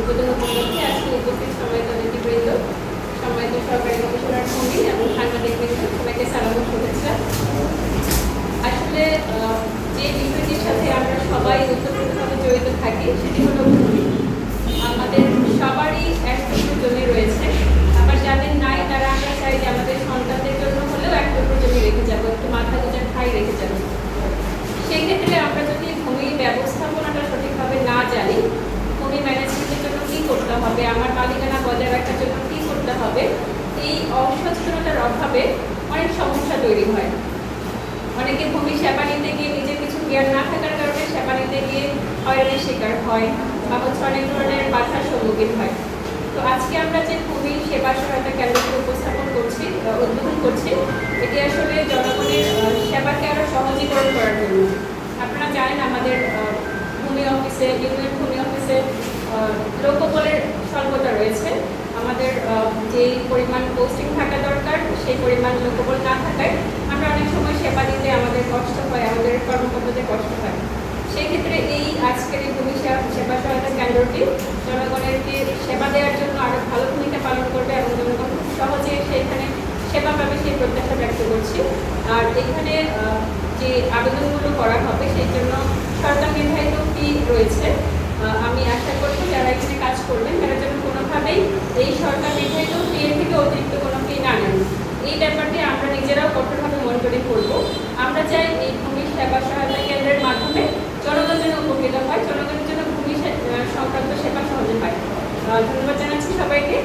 উদ্বোধন উপলক্ষে আজকে উপস্থিত সম্মানিত নেতৃবৃন্দ সম্মানিত সরকারি কমিশনার ভূমি এবং সাংবাদিক সবাইকে সালাম শুভেচ্ছা। আসলে যে বিষয়টির সাথে আমরা সবাই ওতপ্রোতভাবে জড়িত থাকি, সেটি হলো আমাদের সবারই এক টুকরো জমি রয়েছে। আবার যাদের নাই, তারা আমরা চাই যে আমাদের সন্তানদের জন্য হলেও এক টুকরো জমি রেখে যাব, একটু মাথা গোজার ঠাই রেখে যাব। সেই ক্ষেত্রে আমরা যদি ভূমি ব্যবস্থাপনাটা সঠিকভাবে না জানি ভূমি ম্যানেজমেন্টের জন্য কী করতে হবে আমার মালিকানা বজায় রাখার জন্য কী করতে হবে? এই অসচেতনতার অভাবে অনেক সমস্যা তৈরি হয়। অনেকে ভূমি সেবা নিতে গিয়ে নিজের কিছু জ্ঞান না থাকার কারণে সেবা নিতে গিয়ে হয়রানির শিকার হয় বা হচ্ছে অনেক ধরনের বাধার সম্মুখীন হয়। তো আজকে আমরা যে ভূমি সেবা সহায়তা কেন্দ্রটি উপস্থাপন করছি উদ্বোধন করছি, এটি আসলে জনগণের সেবাকে আরও সহজীকরণ করার জন্য। যে পরিমাণ পোস্টিং থাকা দরকার, সেই পরিমাণ লোকবল না থাকায় আমরা অনেক সময় সেবা দিতে আমাদের কষ্ট হয়, আমাদের কর্মকর্তাদের কষ্ট হয়। সেক্ষেত্রে এই আজকের এই ভূমি সেবা সহায়তা কেন্দ্রটি জনগণেরকে সেবা দেওয়ার জন্য আরও ভালো ভূমিকা পালন করবে এবং জনগণ সহজে সেখানে সেবা পাবে সেই প্রত্যাশা ব্যক্ত করছি। আর এখানে যে আবেদনগুলো করা হবে, সেই জন্য সরকার নির্ধারিত ভাই এই সরকার নির্ধারিত পেয়ের থেকে অতিরিক্ত কোনো পে না নেন এই ব্যাপারটি আমরা নিজেরাও কঠোরভাবে মনিটরিং করব। আমরা চাই এই ভূমি সেবা সহায়তা কেন্দ্রের মাধ্যমে জনগণ যেন উপকৃত হয়, জনগণের জন্য ভূমি সংক্রান্ত সেবা সহজে পায়। ধন্যবাদ জানাচ্ছি সবাইকে।